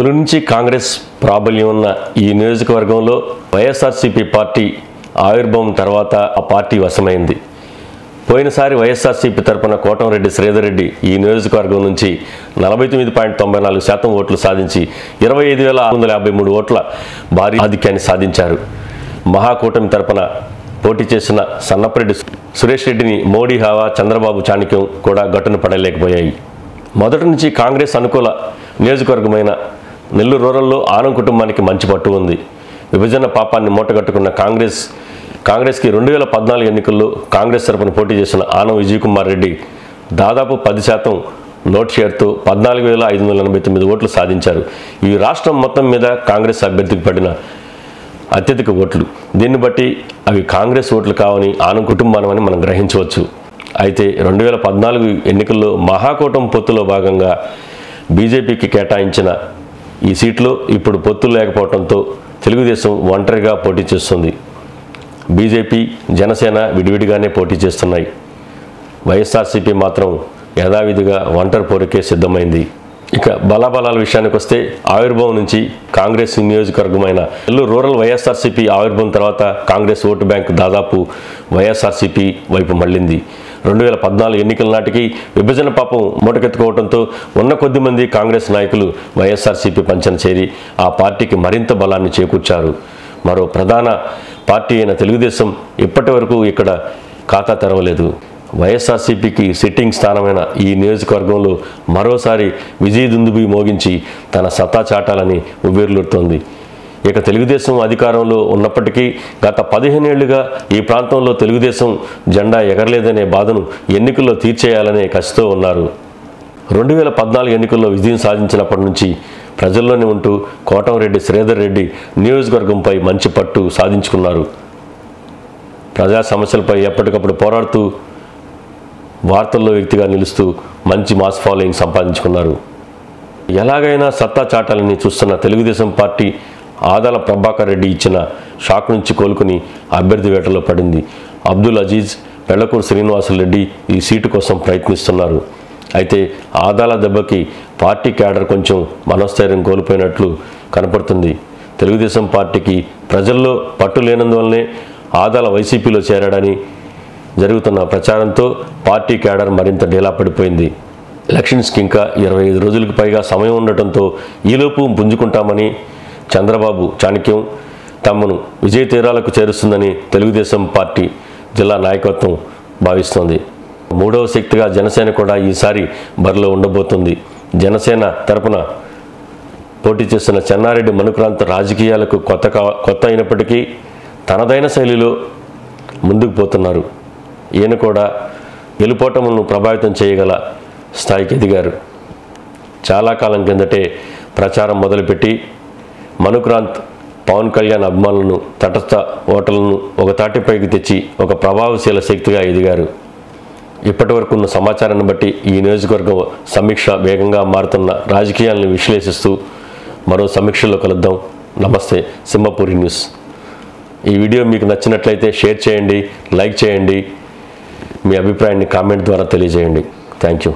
తొలి నుంచి కాంగ్రెస్ ప్రాబల్యం ఉన్న ఈ నియోజకవర్గంలో వైఎస్ఆర్సీపీ పార్టీ ఆవిర్భావం తర్వాత ఆ పార్టీ వశమైంది. పోయినసారి వైఎస్ఆర్సీపీ తరపున కోటంరెడ్డి శ్రీధర్ రెడ్డి ఈ నియోజకవర్గం నుంచి నలభై తొమ్మిది పాయింట్ తొంభై నాలుగు శాతం ఓట్లు సాధించి ఇరవై ఐదు వేల ఆరు వందల యాభై మూడు ఓట్ల భారీ ఆధిక్యాన్ని సాధించారు. మహాకూటమి తరపున పోటీ చేసిన సన్నపరెడ్డి సురేష్ రెడ్డిని మోడీ హావా చంద్రబాబు చాణక్యం కూడా గట్టున పడలేకపోయాయి. మొదటి నుంచి కాంగ్రెస్ అనుకూల నియోజకవర్గమైన నెల్లూరు రూరల్లో ఆనం కుటుంబానికి మంచి పట్టు ఉంది. విభజన పాపాన్ని మూటగట్టుకున్న కాంగ్రెస్ కాంగ్రెస్కి రెండు వేల పద్నాలుగు ఎన్నికల్లో కాంగ్రెస్ తరపున పోటీ చేసిన ఆనం విజయ్ కుమార్ రెడ్డి దాదాపు పది శాతం నోట్ షేర్తో పద్నాలుగు వేల ఐదు వందల ఎనభై తొమ్మిది ఓట్లు సాధించారు. ఈ రాష్ట్రం మొత్తం మీద కాంగ్రెస్ అభ్యర్థికి పడిన అత్యధిక ఓట్లు. దీన్ని బట్టి అవి కాంగ్రెస్ ఓట్లు కావని ఆనం కుటుంబానమని మనం గ్రహించవచ్చు. అయితే రెండు వేల పద్నాలుగు ఎన్నికల్లో మహాకూటం పొత్తులో భాగంగా బీజేపీకి కేటాయించిన ఈ సీట్లో ఇప్పుడు పొత్తులు లేకపోవడంతో తెలుగుదేశం ఒంటరిగా పోటీ చేస్తుంది. బీజేపీ జనసేన విడివిడిగానే పోటీ చేస్తున్నాయి. వైఎస్ఆర్సీపీ మాత్రం యథావిధిగా ఒంటరి పోరుకే సిద్ధమైంది. ఇక బలాబలాల విషయానికి వస్తే ఆవిర్భావం నుంచి కాంగ్రెస్ నియోజకవర్గమైన నెల్లూరు రూరల్ వైఎస్ఆర్సీపీ ఆవిర్భావం తర్వాత కాంగ్రెస్ ఓటు బ్యాంక్ దాదాపు వైఎస్ఆర్సీపీ వైపు మళ్ళింది. రెండు వేల పద్నాలుగు ఎన్నికల నాటికి విభజన పాపం మూటకెత్తుకోవడంతో ఉన్న కొద్ది మంది కాంగ్రెస్ నాయకులు వైఎస్ఆర్సీపీ పంచన చేరి ఆ పార్టీకి మరింత బలాన్ని చేకూర్చారు. మరో ప్రధాన పార్టీ అయిన తెలుగుదేశం ఇప్పటి వరకు ఇక్కడ ఖాతా తెరవలేదు. వైఎస్ఆర్సీపీకి సిట్టింగ్ స్థానమైన ఈ నియోజకవర్గంలో మరోసారి విజయదుందుబి మోగించి తన సత్తా చాటాలని ఉవ్వేర్లుతోంది ఇక తెలుగుదేశం అధికారంలో ఉన్నప్పటికీ గత పదిహేనేళ్ళుగా ఈ ప్రాంతంలో తెలుగుదేశం జెండా ఎగరలేదనే బాధను ఎన్నికల్లో తీర్చేయాలనే కసితో ఉన్నారు. రెండు వేల పద్నాలుగు ఎన్నికల్లో విజయం సాధించినప్పటి నుంచి ప్రజల్లోనే ఉంటూ కోటంరెడ్డి శ్రీధర్ రెడ్డి నియోజకవర్గంపై మంచి పట్టు సాధించుకున్నారు. ప్రజా సమస్యలపై ఎప్పటికప్పుడు పోరాడుతూ వార్తల్లో వ్యక్తిగా నిలుస్తూ మంచి మాస్ ఫాలోయింగ్ సంపాదించుకున్నారు. ఎలాగైనా సత్తా చాటాలని చూస్తున్న తెలుగుదేశం పార్టీ ఆదాల ప్రభాకర్ రెడ్డి ఇచ్చిన షాక్ నుంచి కోలుకుని అభ్యర్థి వేటలో పడింది. అబ్దుల్ అజీజ్ వెళ్ళకూరు శ్రీనివాసరెడ్డి ఈ సీటు కోసం ప్రయత్నిస్తున్నారు. అయితే ఆదాల దెబ్బకి పార్టీ క్యాడర్ కొంచెం మనస్థైర్యం కోల్పోయినట్లు కనపడుతుంది. తెలుగుదేశం పార్టీకి ప్రజల్లో పట్టు లేనందువల్లనే ఆదాల వైసీపీలో చేరాడని జరుగుతున్న ప్రచారంతో పార్టీ క్యాడర్ మరింత డీలా పడిపోయింది. ఎలక్షన్స్కి ఇంకా ఇరవై ఐదు రోజులకు పైగా సమయం ఉండటంతో ఈలోపు పుంజుకుంటామని చంద్రబాబు చాణక్యం తమను విజయ తీరాలకు చేరుస్తుందని తెలుగుదేశం పార్టీ జిల్లా నాయకత్వం భావిస్తోంది. మూడవ శక్తిగా జనసేన కూడా ఈసారి బరిలో ఉండబోతుంది. జనసేన తరపున పోటీ చేస్తున్న చెన్నారెడ్డి మనుక్రాంత రాజకీయాలకు కొత్త కొత్త అయినప్పటికీ తనదైన శైలిలో ముందుకు పోతున్నారు. ఈయన కూడా గెలుపోటములను ప్రభావితం చేయగల స్థాయికి ఎదిగారు. చాలా కాలం కిందటే ప్రచారం మొదలుపెట్టి మనుక్రాంత్ పవన్ కళ్యాణ్ అభిమానులను తటస్థ ఓటర్లను ఒక తాటిపైకి తెచ్చి ఒక ప్రభావశీల శక్తిగా ఎదిగారు. ఇప్పటి వరకు ఉన్న సమాచారాన్ని బట్టి ఈ నియోజకవర్గం సమీక్ష వేగంగా మారుతున్న రాజకీయాలను విశ్లేషిస్తూ మరో సమీక్షలో కలుద్దాం. నమస్తే సింహపూరి న్యూస్. ఈ వీడియో మీకు నచ్చినట్లయితే షేర్ చేయండి లైక్ చేయండి. మీ అభిప్రాయాన్ని కామెంట్ ద్వారా తెలియజేయండి. Thank you